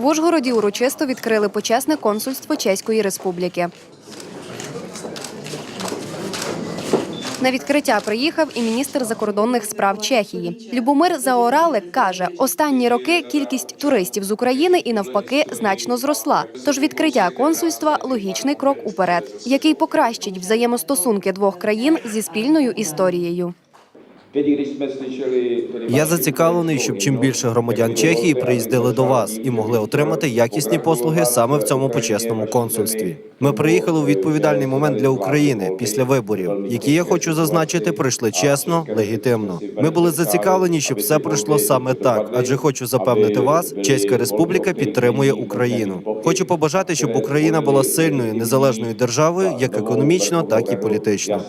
В Ужгороді урочисто відкрили почесне консульство Чеської Республіки. На відкриття приїхав і міністр закордонних справ Чехії. Любомир Заоралик каже, останні роки кількість туристів з України і навпаки значно зросла. Тож відкриття консульства логічний крок уперед, який покращить взаємостосунки двох країн зі спільною історією. Я зацікавлений, щоб чим більше громадян Чехії приїздили до вас і могли отримати якісні послуги саме в цьому почесному консульстві. Ми приїхали у відповідальний момент для України після виборів, які я хочу зазначити, пройшли чесно, легітимно. Ми були зацікавлені, щоб все пройшло саме так, адже хочу запевнити вас, Чеська Республіка підтримує Україну. Хочу побажати, щоб Україна була сильною незалежною державою, як економічно, так і політично.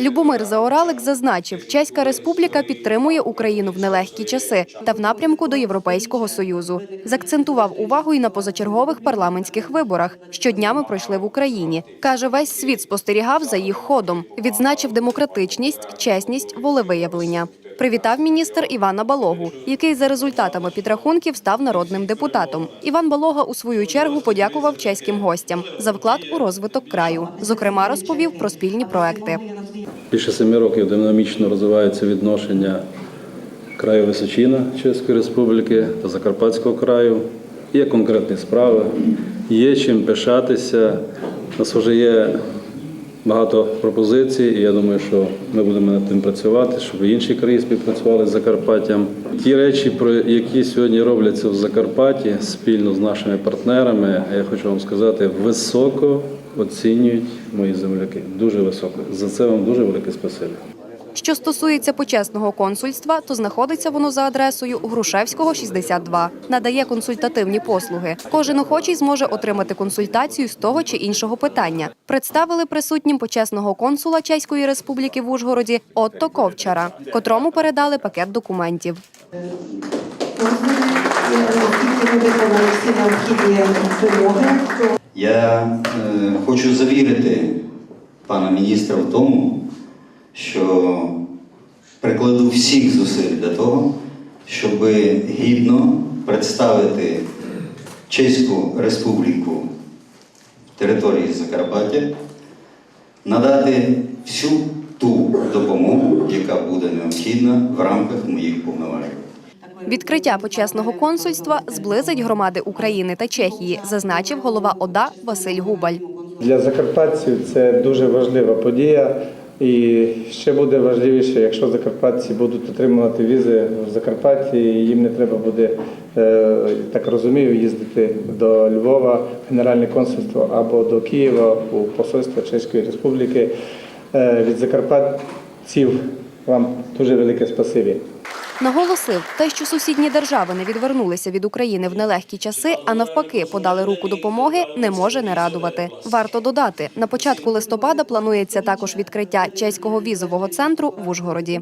Любомир Заоралик зазначив, Чеська Республіка підтримує Україну в нелегкі часи та в напрямку до Європейського союзу. Закцентував увагу і на позачергових парламентських виборах, що днями пройшли в Україні. каже, весь світ спостерігав за їх ходом. Відзначив демократичність, чесність, волевиявлення. Привітав міністр Івана Балогу, який за результатами підрахунків став народним депутатом. Іван Балога у свою чергу подякував чеським гостям за вклад у розвиток краю. Зокрема, розповів про спільні проекти. Більше семи років динамічно розвиваються відношення краю Височина Чеської Республіки та Закарпатського краю. Є конкретні справи, є чим пишатися. У нас вже є багато пропозицій, і я думаю, що ми будемо над тим працювати, щоб інші країни співпрацювали з Закарпаттям. Ті речі, про які сьогодні робляться в Закарпатті спільно з нашими партнерами, я хочу вам сказати, високо оцінюють мої земляки. Дуже високо. За це вам дуже велике спасибі. Що стосується почесного консульства, то знаходиться воно за адресою Грушевського, 62. Надає консультативні послуги. Кожен охочий зможе отримати консультацію з того чи іншого питання. Представили присутнім почесного консула Чеської Республіки в Ужгороді Отто Ковчара, котрому передали пакет документів. Я е, хочу завірити пана міністра в тому, що прикладу всіх зусиль для того, щоб гідно представити Чеську Республіку в території Закарпаття, надати всю ту допомогу, яка буде необхідна в рамках моїх повноважень. Відкриття почесного консульства зблизить громади України та Чехії, зазначив голова ОДА Василь Губаль. Для закарпатців це дуже важлива подія. І ще буде важливіше, якщо закарпатці будуть отримувати візи в Закарпатті, їм не треба буде, е, так розумію, їздити до Львова, Генеральне консульство або до Києва у посольство Чеської Республіки. Е, Від закарпатців вам дуже велике спасибі. Наголосив, те, що сусідні держави не відвернулися від України в нелегкі часи, а навпаки подали руку допомоги, не може не радувати. Варто додати, на початку листопада планується також відкриття чеського візового центру в Ужгороді.